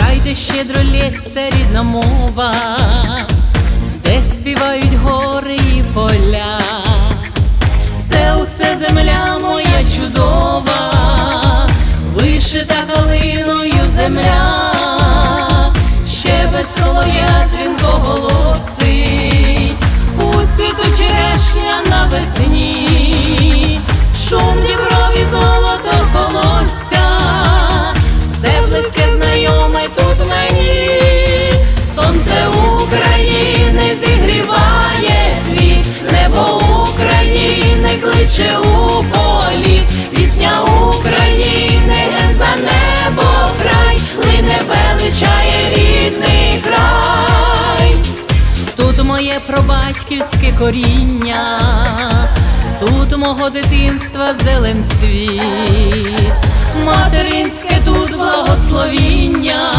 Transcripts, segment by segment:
де щедро лється рідна мова, де співають гори і поля, це усе земля моє пробатьківське коріння, тут мого дитинства зелен цвіт, материнське тут благословіння,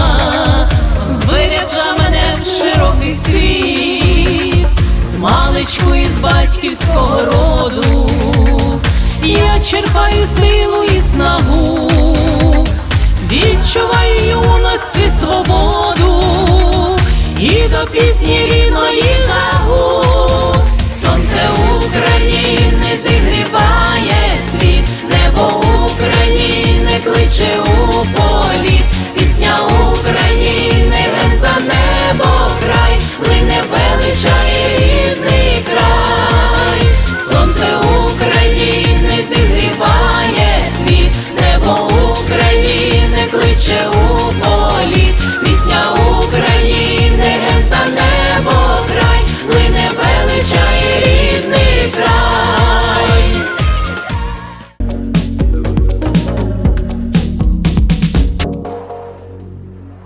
виряча мене в широкий світ, з маличку із батьківського роду, я черпаю силу і снагу,